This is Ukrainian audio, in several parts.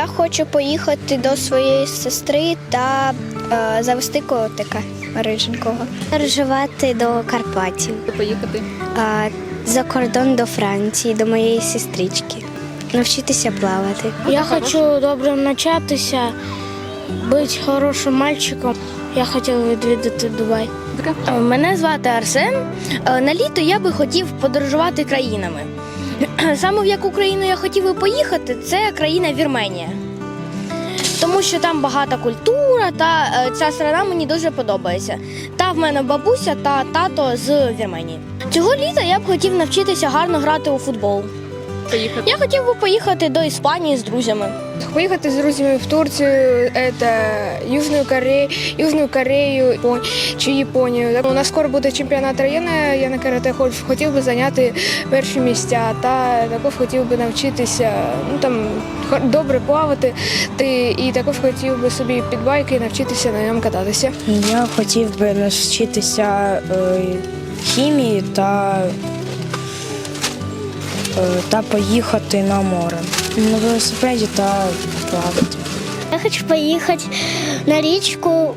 хочу поїхати до своєї сестри та е, завести котика риженького. Переживати до Карпатів, Поїхати. а, за кордон до Франції, до моєї сестрички. Навчитися плавати. Я хочу добре навчатися, бути хорошим мальчиком. Я хотів відвідати Дубай. Мене звати Арсен. Е, На літо я би хотів подорожувати країнами. Саме в яку країну я хотів би поїхати, це країна Вірменія. Тому що там багата культура, та е, ця страна мені дуже подобається. Та в мене бабуся та тато з Вірменії. Цього літа я б хотів навчитися гарно грати у футбол. Поїхати. Я хотів би поїхати до Іспанії з друзями. Поехать с друзьями в Турцию, это Южную Корею, Южную Корею чи Японію. У нас скоро буде чемпіонат країни. Я на карате хоч- хотів би зайняти перші місця. Та також хотів би навчитися ну там добре плавати. Ти і також хотів би собі під байки навчитися на ньому кататися. Я хотів би навчитися е, хімії та, та поїхати на море. На велосипеді та плавати. Я хочу поехать на речку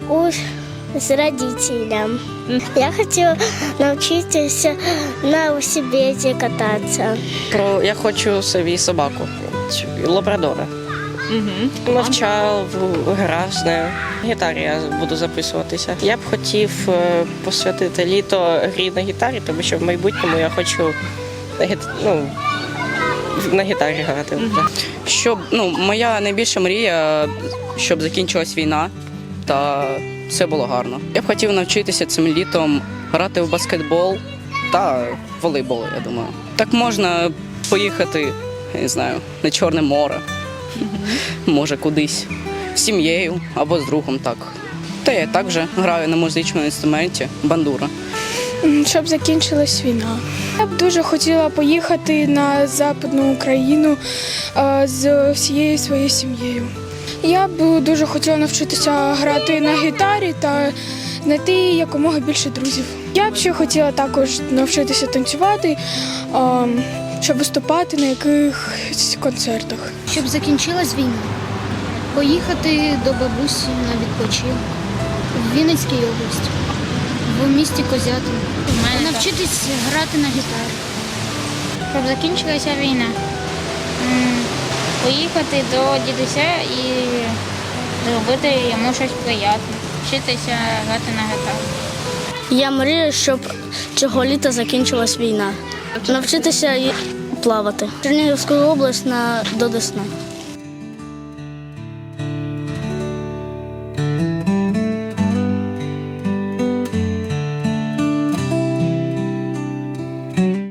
с родителем. Я хочу научиться на велосипеде кататься. Про я хочу собі собаку лабрадора. Угу. Навчав, грав з нею. Гітарі я буду записуватися. Я б хотів е, посвятити літо грі на гітарі, тому що в майбутньому я хочу. Ну, на гітарі грати. Щоб ну, моя найбільша мрія, щоб закінчилась війна та все було гарно. Я б хотів навчитися цим літом грати в баскетбол та волейбол, я думаю. Так можна поїхати, я не знаю, на Чорне море, може кудись з сім'єю або з другом так. Та я так вже граю на музичному інструменті бандура. Щоб закінчилась війна. Я б дуже хотіла поїхати на Западну Україну е, з всією своєю сім'єю. Я б дуже хотіла навчитися грати на гітарі та знайти якомога більше друзів. Я б ще хотіла також навчитися танцювати, щоб виступати на якихось концертах. щоб закінчилась війна, поїхати до бабусі на відпочинок в Вінницькій області, в місті Козятин, навчитись грати на гітарі. щоб закінчилася війна. Поїхати до дідуся і зробити йому щось приємне. Вчитися грати на гітарі. Я мрію, щоб цього літа закінчилась війна. Навчитися плавати. Чернігівську область на до Десна.